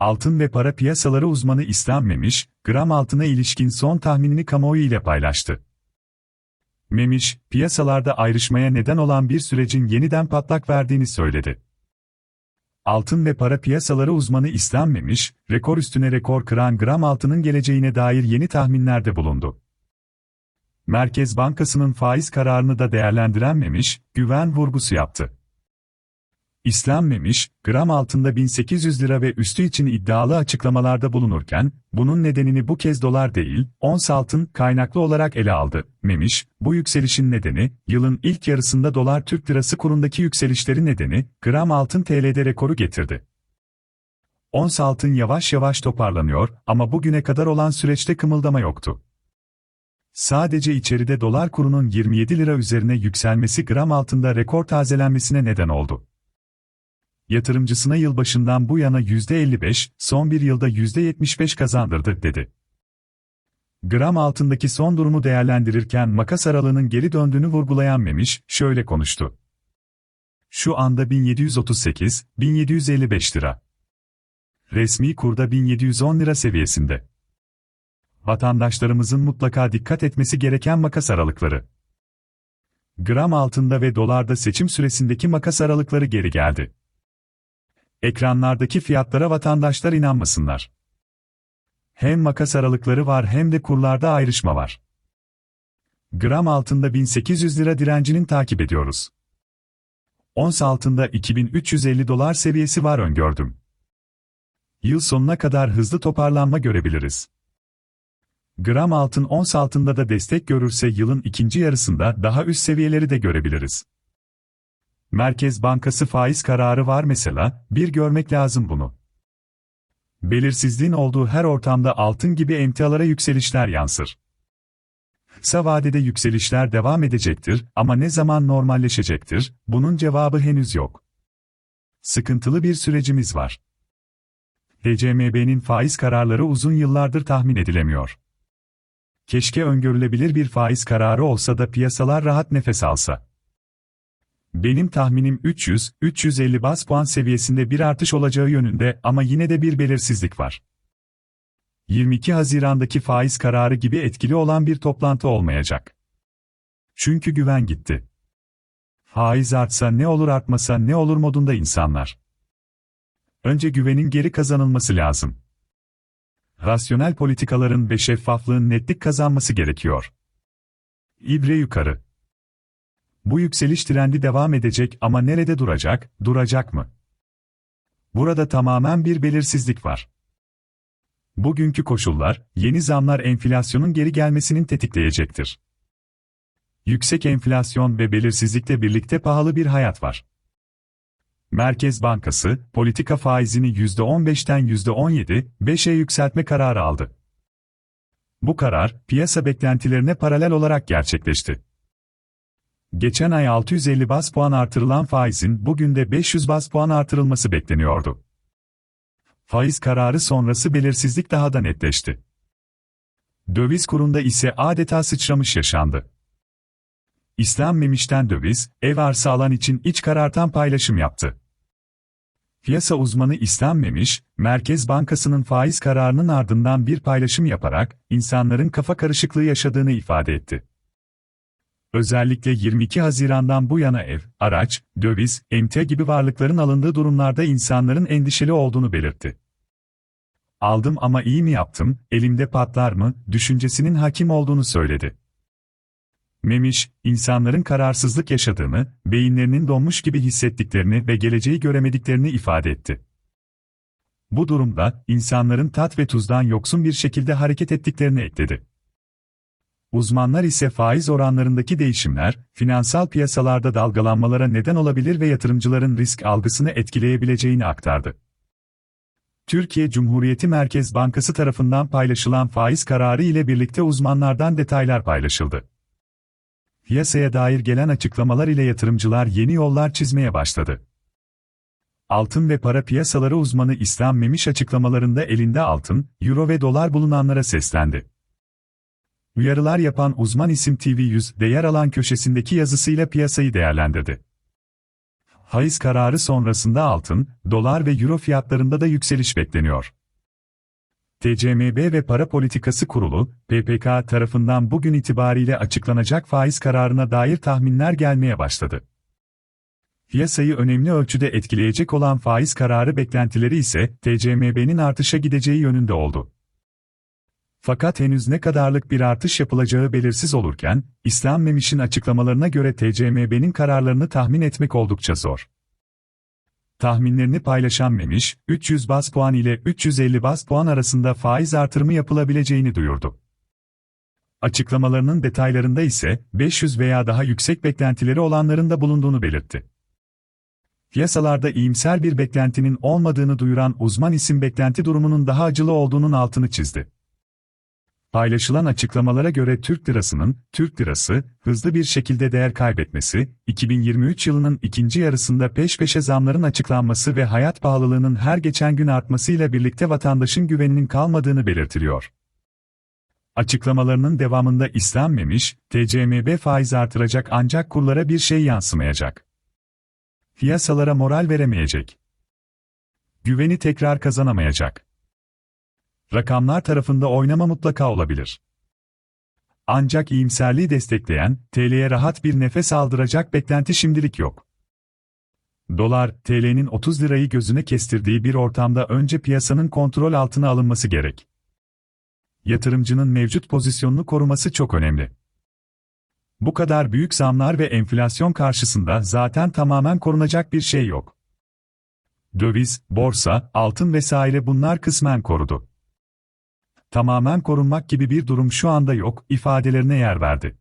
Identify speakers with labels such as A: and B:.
A: Altın ve para piyasaları uzmanı İslam Memiş, gram altına ilişkin son tahminini kamuoyu ile paylaştı. Memiş, piyasalarda ayrışmaya neden olan bir sürecin yeniden patlak verdiğini söyledi. Altın ve para piyasaları uzmanı İslam Memiş, rekor üstüne rekor kıran gram altının geleceğine dair yeni tahminlerde bulundu. Merkez Bankası'nın faiz kararını da değerlendiren Memiş, güven vurgusu yaptı. İslam Memiş, gram altında 1800 lira ve üstü için iddialı açıklamalarda bulunurken, bunun nedenini bu kez dolar değil, ons altın kaynaklı olarak ele aldı. Memiş, bu yükselişin nedeni, yılın ilk yarısında dolar Türk lirası kurundaki yükselişleri nedeni, gram altın TL'de rekoru getirdi. Ons altın yavaş yavaş toparlanıyor ama bugüne kadar olan süreçte kımıldama yoktu. Sadece içeride dolar kurunun 27 lira üzerine yükselmesi gram altında rekor tazelenmesine neden oldu yatırımcısına yılbaşından bu yana %55, son bir yılda %75 kazandırdı, dedi. Gram altındaki son durumu değerlendirirken makas aralığının geri döndüğünü vurgulayan Memiş, şöyle konuştu. Şu anda 1738-1755 lira. Resmi kurda 1710 lira seviyesinde. Vatandaşlarımızın mutlaka dikkat etmesi gereken makas aralıkları. Gram altında ve dolarda seçim süresindeki makas aralıkları geri geldi. Ekranlardaki fiyatlara vatandaşlar inanmasınlar. Hem makas aralıkları var hem de kurlarda ayrışma var. Gram altında 1800 lira direncinin takip ediyoruz. Ons altında 2350 dolar seviyesi var öngördüm. Yıl sonuna kadar hızlı toparlanma görebiliriz. Gram altın ons altında da destek görürse yılın ikinci yarısında daha üst seviyeleri de görebiliriz. Merkez Bankası faiz kararı var mesela, bir görmek lazım bunu. Belirsizliğin olduğu her ortamda altın gibi emtialara yükselişler yansır. Kısa vadede yükselişler devam edecektir ama ne zaman normalleşecektir, bunun cevabı henüz yok. Sıkıntılı bir sürecimiz var. TCMB'nin faiz kararları uzun yıllardır tahmin edilemiyor. Keşke öngörülebilir bir faiz kararı olsa da piyasalar rahat nefes alsa. Benim tahminim 300-350 bas puan seviyesinde bir artış olacağı yönünde ama yine de bir belirsizlik var. 22 Haziran'daki faiz kararı gibi etkili olan bir toplantı olmayacak. Çünkü güven gitti. Faiz artsa ne olur artmasa ne olur modunda insanlar. Önce güvenin geri kazanılması lazım. Rasyonel politikaların ve şeffaflığın netlik kazanması gerekiyor. İbre yukarı. Bu yükseliş trendi devam edecek ama nerede duracak, duracak mı? Burada tamamen bir belirsizlik var. Bugünkü koşullar, yeni zamlar enflasyonun geri gelmesinin tetikleyecektir. Yüksek enflasyon ve belirsizlikle birlikte pahalı bir hayat var. Merkez Bankası, politika faizini %15'ten %17, yükseltme kararı aldı. Bu karar, piyasa beklentilerine paralel olarak gerçekleşti. Geçen ay 650 bas puan artırılan faizin bugün de 500 bas puan artırılması bekleniyordu. Faiz kararı sonrası belirsizlik daha da netleşti. Döviz kurunda ise adeta sıçramış yaşandı. İslam Memiş'ten döviz, ev arsa alan için iç karartan paylaşım yaptı. Piyasa uzmanı İslam Memiş, Merkez Bankası'nın faiz kararının ardından bir paylaşım yaparak, insanların kafa karışıklığı yaşadığını ifade etti. Özellikle 22 Haziran'dan bu yana ev, araç, döviz, emtia gibi varlıkların alındığı durumlarda insanların endişeli olduğunu belirtti. Aldım ama iyi mi yaptım, elimde patlar mı, düşüncesinin hakim olduğunu söyledi. Memiş, insanların kararsızlık yaşadığını, beyinlerinin donmuş gibi hissettiklerini ve geleceği göremediklerini ifade etti. Bu durumda, insanların tat ve tuzdan yoksun bir şekilde hareket ettiklerini ekledi. Uzmanlar ise faiz oranlarındaki değişimler, finansal piyasalarda dalgalanmalara neden olabilir ve yatırımcıların risk algısını etkileyebileceğini aktardı. Türkiye Cumhuriyeti Merkez Bankası tarafından paylaşılan faiz kararı ile birlikte uzmanlardan detaylar paylaşıldı. Piyasaya dair gelen açıklamalar ile yatırımcılar yeni yollar çizmeye başladı. Altın ve para piyasaları uzmanı İslam Memiş açıklamalarında elinde altın, euro ve dolar bulunanlara seslendi. Uyarılar yapan uzman isim TV100'de yer alan köşesindeki yazısıyla piyasayı değerlendirdi. Haiz kararı sonrasında altın, dolar ve euro fiyatlarında da yükseliş bekleniyor. TCMB ve Para Politikası Kurulu, PPK tarafından bugün itibariyle açıklanacak faiz kararına dair tahminler gelmeye başladı. Piyasayı önemli ölçüde etkileyecek olan faiz kararı beklentileri ise TCMB'nin artışa gideceği yönünde oldu. Fakat henüz ne kadarlık bir artış yapılacağı belirsiz olurken, İslam Memiş'in açıklamalarına göre TCMB'nin kararlarını tahmin etmek oldukça zor. Tahminlerini paylaşan Memiş, 300 bas puan ile 350 bas puan arasında faiz artırımı yapılabileceğini duyurdu. Açıklamalarının detaylarında ise 500 veya daha yüksek beklentileri olanların da bulunduğunu belirtti. Piyasalarda iyimser bir beklentinin olmadığını duyuran uzman isim beklenti durumunun daha acılı olduğunun altını çizdi. Paylaşılan açıklamalara göre Türk lirasının, Türk lirası, hızlı bir şekilde değer kaybetmesi, 2023 yılının ikinci yarısında peş peşe zamların açıklanması ve hayat pahalılığının her geçen gün artmasıyla birlikte vatandaşın güveninin kalmadığını belirtiliyor. Açıklamalarının devamında İslam Memiş, TCMB faiz artıracak ancak kurlara bir şey yansımayacak. Piyasalara moral veremeyecek. Güveni tekrar kazanamayacak. Rakamlar tarafında oynama mutlaka olabilir. Ancak iyimserliği destekleyen, TL'ye rahat bir nefes aldıracak beklenti şimdilik yok. Dolar, TL'nin 30 lirayı gözüne kestirdiği bir ortamda önce piyasanın kontrol altına alınması gerek. Yatırımcının mevcut pozisyonunu koruması çok önemli. Bu kadar büyük zamlar ve enflasyon karşısında zaten tamamen korunacak bir şey yok. Döviz, borsa, altın vesaire bunlar kısmen korudu tamamen korunmak gibi bir durum şu anda yok, ifadelerine yer verdi.